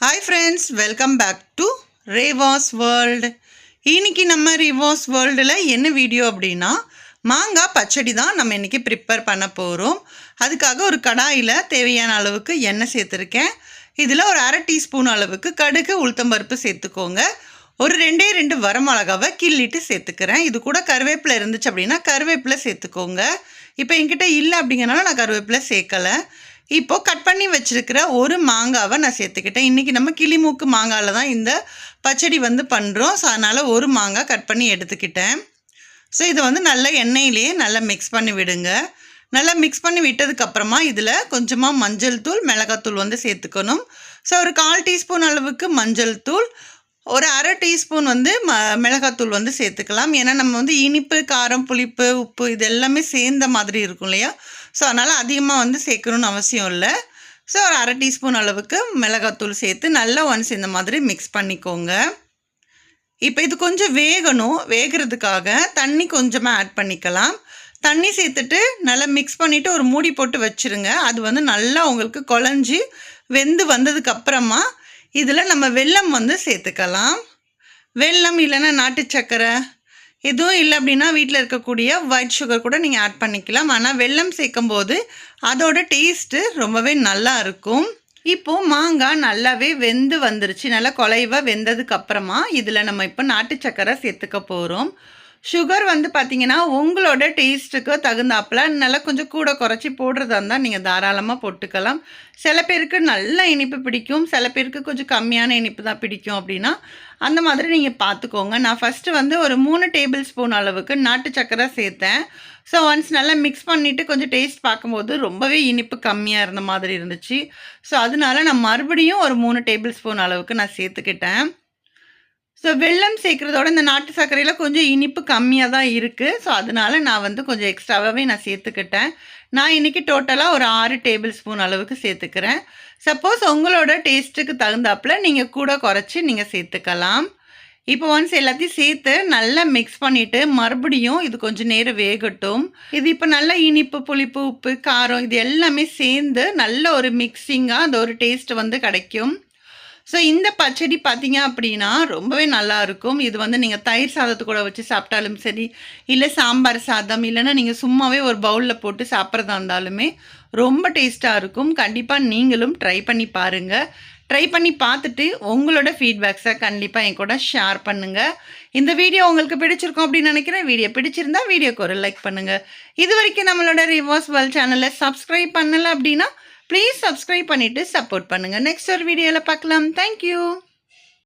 Hi friends welcome back to Revas world இன்னைக்கு நம்ம ரிவாஸ் வேர்ல்டில் என்ன வீடியோ அப்படின்னா மாங்காய் பச்சடி தான் நம்ம இன்றைக்கி ப்ரிப்பேர் பண்ண போகிறோம் அதுக்காக ஒரு கடாயில் தேவையான அளவுக்கு எண்ணெய் சேர்த்துருக்கேன். இதில் ஒரு அரை டீஸ்பூன் அளவுக்கு கடுகு உளுத்தம்பருப்பு சேர்த்துக்கோங்க. ஒரு ரெண்டே ரெண்டு வரமிளகாவை கிள்ளிட்டு சேர்த்துக்கிறேன். இது கூட கருவேப்பிலை இருந்துச்சு அப்படின்னா கருவேப்பிலை சேர்த்துக்கோங்க. இப்போ என்கிட்ட இல்லை அப்படிங்கிறனால நான் கருவேப்பிலை சேர்க்கலை. இப்போது கட் பண்ணி வச்சுருக்கிற ஒரு மாங்காவை நான் சேர்த்துக்கிட்டேன். இன்றைக்கி நம்ம கிளிமூக்கு மாங்காவில் தான் இந்த பச்சடி வந்து பண்ணுறோம் ஸோ அதனால் ஒரு மாங்காய் கட் பண்ணி எடுத்துக்கிட்டேன். ஸோ இதை வந்து நல்லா எண்ணெயிலேயே நல்லா மிக்ஸ் பண்ணி விடுங்க. நல்லா மிக்ஸ் பண்ணி விட்டதுக்கப்புறமா இதில் கொஞ்சமாக மஞ்சள் தூள் மிளகாத்தூள் வந்து சேர்த்துக்கணும். ஸோ ஒரு கால் டீஸ்பூன் அளவுக்கு மஞ்சள் தூள் ஒரு அரை டீஸ்பூன் வந்து ம மிளகாத்தூள் வந்து சேர்த்துக்கலாம். ஏன்னா நம்ம வந்து இனிப்பு காரம் புளிப்பு உப்பு இது எல்லாமே சேர்ந்த மாதிரி இருக்கும் இல்லையா? ஸோ அதனால் அதிகமாக வந்து சேர்க்கணும்னு அவசியம் இல்லை. ஸோ ஒரு அரை டீஸ்பூன் அளவுக்கு மிளகாத்தூள் சேர்த்து நல்லா ஒன்ஸ் இந்த மாதிரி மிக்ஸ் பண்ணிக்கோங்க. இப்போ இது கொஞ்சம் வேகணும். வேகிறதுக்காக தண்ணி கொஞ்சமாக ஆட் பண்ணிக்கலாம். தண்ணி சேர்த்துட்டு நல்லா மிக்ஸ் பண்ணிவிட்டு ஒரு மூடி போட்டு வச்சுருங்க. அது வந்து நல்லா உங்களுக்கு குழஞ்சி வெந்து வந்ததுக்கப்புறமா இதில் நம்ம வெல்லம் வந்து சேர்த்துக்கலாம். வெல்லம் இல்லைன்னா நாட்டு சர்க்கரை எதுவும் இல்லை அப்படின்னா வீட்டில் இருக்கக்கூடிய ஒயிட் சுகர் கூட நீங்கள் ஆட் பண்ணிக்கலாம். ஆனால் வெல்லம் சேர்க்கும் போது அதோட டேஸ்ட்டு ரொம்பவே நல்லா இருக்கும். இப்போது மாங்காய் நல்லாவே வெந்து வந்துருச்சு. நல்லா குலைவாக வெந்ததுக்கு அப்புறமா இதில் நம்ம இப்போ நாட்டு சர்க்கரை சேர்த்துக்க போகிறோம் சுகர் வந்து பார்த்தீங்கன்னா உங்களோட டேஸ்ட்டுக்கு தகுந்தாப்பில் நல்லா கொஞ்சம் கூட குறைச்சி போடுறதா இருந்தால் நீங்கள் தாராளமாக போட்டுக்கலாம். சில பேருக்கு நல்ல இனிப்பு பிடிக்கும். சில பேருக்கு கொஞ்சம் கம்மியான இனிப்பு தான் பிடிக்கும் அப்படின்னா அந்த மாதிரி நீங்கள் பார்த்துக்கோங்க நான் ஃபஸ்ட்டு வந்து ஒரு மூணு டேபிள் ஸ்பூன் அளவுக்கு நாட்டு சக்கரை சேர்த்தேன். ஸோ ஒன்ஸ் நல்லா மிக்ஸ் பண்ணிவிட்டு கொஞ்சம் டேஸ்ட் பார்க்கும்போது ரொம்பவே இனிப்பு கம்மியாக இருந்த மாதிரி இருந்துச்சு. ஸோ அதனால நான் மறுபடியும் ஒரு மூணு டேபிள் ஸ்பூன் அளவுக்கு நான் சேர்த்துக்கிட்டேன். ஸோ வெள்ளம் சேர்க்குறதோட இந்த நாட்டு சர்க்கரையில் கொஞ்சம் இனிப்பு கம்மியாக தான் இருக்குது ஸோ அதனால நான் வந்து கொஞ்சம் எக்ஸ்ட்ராவாகவே நான் சேர்த்துக்கிட்டேன். நான் இன்றைக்கி டோட்டலாக ஒரு ஆறு டேபிள் ஸ்பூன் அளவுக்கு சேர்த்துக்கிறேன். சப்போஸ் உங்களோட டேஸ்ட்டுக்கு தகுந்தாப்பில் நீங்கள் கூட குறைச்சி நீங்கள் சேர்த்துக்கலாம். இப்போ ஒன்ஸ் எல்லாத்தையும் சேர்த்து நல்லா மிக்ஸ் பண்ணிவிட்டு மறுபடியும் இது கொஞ்சம் நேரம் வேகட்டும். இது இப்போ நல்லா இனிப்பு புளிப்பு உப்பு காரம் இது எல்லாமே சேர்ந்து நல்ல ஒரு மிக்சிங்காக அந்த ஒரு டேஸ்ட் வந்து கிடைக்கும். ஸோ இந்த பச்சடி பார்த்தீங்க அப்படின்னா ரொம்பவே நல்லா இருக்கும் இது வந்து நீங்கள் தயிர் சாதத்து கூட வச்சு சாப்பிட்டாலும் சரி இல்லை சாம்பார் சாதம் இல்லைன்னா நீங்கள் சும்மாவே ஒரு பவுலில் போட்டு சாப்பிட்றதா இருந்தாலுமே ரொம்ப டேஸ்ட்டாக இருக்கும். கண்டிப்பாக நீங்களும் ட்ரை பண்ணி பாருங்கள் ட்ரை பண்ணி பார்த்துட்டு உங்களோட ஃபீட்பேக்ஸை கண்டிப்பாக என் கூட ஷேர் பண்ணுங்கள் இந்த வீடியோ உங்களுக்கு பிடிச்சிருக்கும் அப்படின்னு நினைக்கிறேன். வீடியோ பிடிச்சிருந்தா வீடியோக்கு ஒரு லைக் பண்ணுங்கள் இது வரைக்கும் நம்மளோட ரிவர்ஸ் வேல் சேனலை சப்ஸ்கிரைப் பண்ணலை அப்படின்னா ப்ளீஸ் சப்ஸ்கிரைப் பண்ணிவிட்டு சப்போர்ட் பண்ணுங்கள் நெக்ஸ்ட் ஒரு வீடியோவில் பார்க்கலாம். தேங்க்யூ